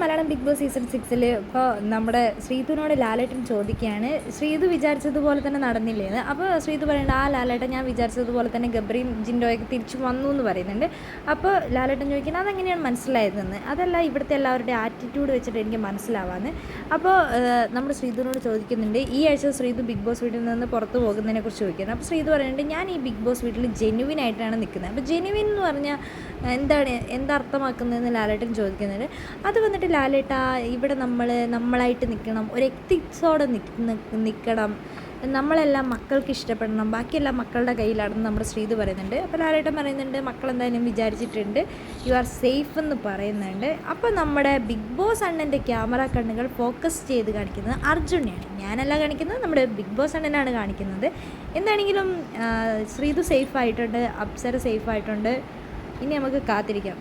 Malayalam big boss season സിക്സിൽ ഇപ്പോൾ നമ്മുടെ ശ്രീതുവിനോട് ലാലേട്ടൻ ചോദിക്കുകയാണ്. ശ്രീതു വിചാരിച്ചതുപോലെ തന്നെ നടന്നില്ലേന്ന് അപ്പോൾ ശ്രീതു പറയുന്നുണ്ട് ആ ലാലേട്ടൻ ഞാൻ വിചാരിച്ചതുപോലെ തന്നെ ഗബ്രിയും ജിൻഡോയൊക്കെ തിരിച്ചു വന്നു എന്ന് പറയുന്നുണ്ട്. അപ്പോൾ ലാലേട്ടൻ ചോദിക്കുന്നത് അതെങ്ങനെയാണ് മനസ്സിലായതെന്ന്? അതല്ല ഇവിടുത്തെ എല്ലാവരുടെ ആറ്റിറ്റ്യൂഡ് വെച്ചിട്ട് എനിക്ക് മനസ്സിലാവാന്ന്. അപ്പോൾ നമ്മുടെ ശ്രീതുവിനോട് ചോദിക്കുന്നുണ്ട് ഈ ആഴ്ച ശ്രീതു ബിഗ് ബോസ് വീട്ടിൽ നിന്ന് പുറത്ത് പോകുന്നതിനെ കുറിച്ച് ചോദിക്കുന്നത് അപ്പോൾ ശ്രീതു പറയുന്നുണ്ട് ഞാൻ ഈ ബിഗ് ബോസ് വീട്ടിൽ ജെനുവിൻ ആയിട്ടാണ് നിൽക്കുന്നത്. അപ്പോൾ ജെനുവിൻ എന്ന് പറഞ്ഞാൽ എന്താണ് എന്താ അർത്ഥമാക്കുന്നതെന്ന് ലാലേട്ടൻ ചോദിക്കുന്നുണ്ട്. അത് വന്നിട്ട് ലാലേട്ട ഇവിടെ നമ്മൾ നമ്മളായിട്ട് നിൽക്കണം ഒരു എത്തിക്സോടെ നിൽക്കണം നമ്മളെല്ലാം മക്കൾക്ക് ഇഷ്ടപ്പെടണം. ബാക്കിയെല്ലാം മക്കളുടെ കയ്യിലാണെന്ന് നമ്മുടെ ശ്രീത് പറയുന്നുണ്ട്. അപ്പോൾ ലാലേട്ടൻ പറയുന്നുണ്ട് മക്കളെന്തായാലും വിചാരിച്ചിട്ടുണ്ട്. യു ആർ സേഫ് എന്ന് പറയുന്നുണ്ട്. അപ്പോൾ നമ്മുടെ ബിഗ് ബോസ് അണ്ണന്റെ ക്യാമറ കണ്ണുകൾ ഫോക്കസ് ചെയ്ത് കാണിക്കുന്നത് അർജുനെയാണ്. ഞാനല്ല കാണിക്കുന്നത് നമ്മുടെ ബിഗ് ബോസ് അണ്ണനാണ് കാണിക്കുന്നത്. എന്താണെങ്കിലും ശ്രീതു സേഫ് ആയിട്ടുണ്ട് അപ്സര സേഫ് ആയിട്ടുണ്ട്. ഇനി നമുക്ക് കാത്തിരിക്കാം.